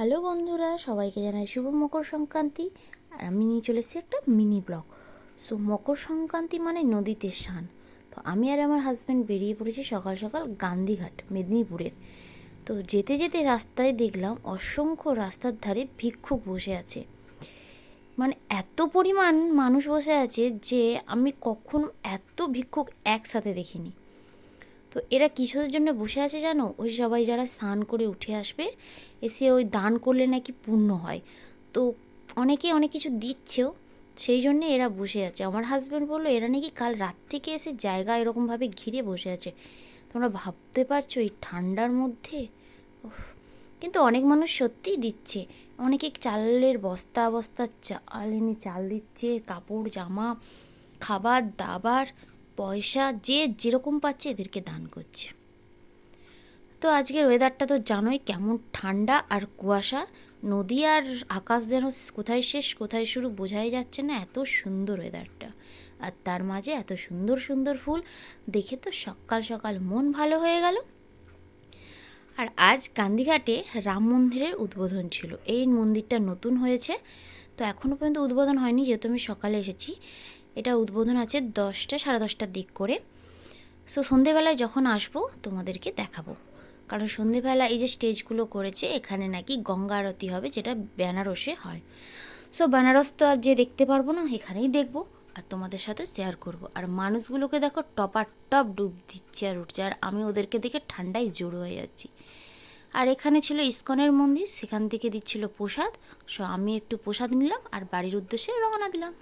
Hello বন্ধুরা, সবাইকে জানাই শুভ মকর সংক্রান্তি। আর আমি নিয়ে চলে এসেছি একটা mini blog so Makar Sankranti মানে নদীতে স্নান। তো আমি আর আমার হাজব্যান্ড বেরিয়ে পড়েছি সকাল সকাল গান্ধীঘাট, মেদিনীপুরের। তো যেতে যেতে রাস্তায় দেখলাম অসংখ্য রাস্তার ধারে ভিক্ষুক বসে আছে। মানে এত পরিমাণ মানুষ বসে আছে যে আমি কখনো এত ভিক্ষুক একসাথে দেখিনি। তো এরা কিশোরের জন্য বসে আছে জানো? ওই সবাই যারা স্নান করে উঠে আসবে, এসে ওই দান করলে নাকি পূর্ণ হয়। তো অনেকে অনেক কিছু দিচ্ছেও, সেই জন্যে এরা বসে আছে। আমার হাজব্যান্ড বলল, এরা নাকি কাল রাত থেকে এসে জায়গা এরকমভাবে ঘিরে বসে আছে। তোমরা ভাবতে পারছ এই ঠান্ডার মধ্যে? কিন্তু অনেক মানুষ সত্যিই দিচ্ছে। অনেকে চালের বস্তা বস্তা চাল এনে চাল দিচ্ছে, কাপড়, জামা, খাবার, দাবার। পয়সা যে যেরকম পাচ্ছে এদেরকে দান করছে। তো আজকের ওয়েদারটা তো জানোই কেমন ঠান্ডা আর কুয়াশা। নদী আর আকাশ যেন কোথায় শেষ, কোথায় শুরু বোঝাই যাচ্ছে না এত সুন্দর ওয়েদারটা আর তার মাঝে এত সুন্দর সুন্দর ফুল। দেখে তো সকাল সকাল মন ভালো হয়ে গেল। আর আজ কান্দিঘাটে রাম মন্দিরের উদ্বোধন ছিল। এই মন্দিরটা নতুন হয়েছে। তো এখনও পর্যন্ত উদ্বোধন হয়নি, যেহেতু আমি সকালে এসেছি। এটা উদ্বোধন আছে দশটা, সাড়ে দশটার দিক করে। সো সন্ধেবেলায় যখন আসব, তোমাদেরকে দেখাবো। কারণ সন্ধেবেলা এই যে স্টেজগুলো করেছে, এখানে নাকি গঙ্গা আরতি হবে, যেটা বেনারসে হয়। সো বেনারস তো আর যে দেখতে পারব না, এখানেই দেখব আর তোমাদের সাথে শেয়ার করব। আর মানুষগুলোকে দেখো, টপার টপ ডুব দিচ্ছে আর উঠছে, আর আমি ওদেরকে দেখে ঠান্ডায় জোর হয়ে যাচ্ছি। আর এখানে ছিল ইস্কনের মন্দির, সেখান থেকে দিচ্ছিল প্রসাদ। সো আমি একটু প্রসাদ নিলাম আর বাড়ির উদ্দেশ্যে রওনা দিলাম।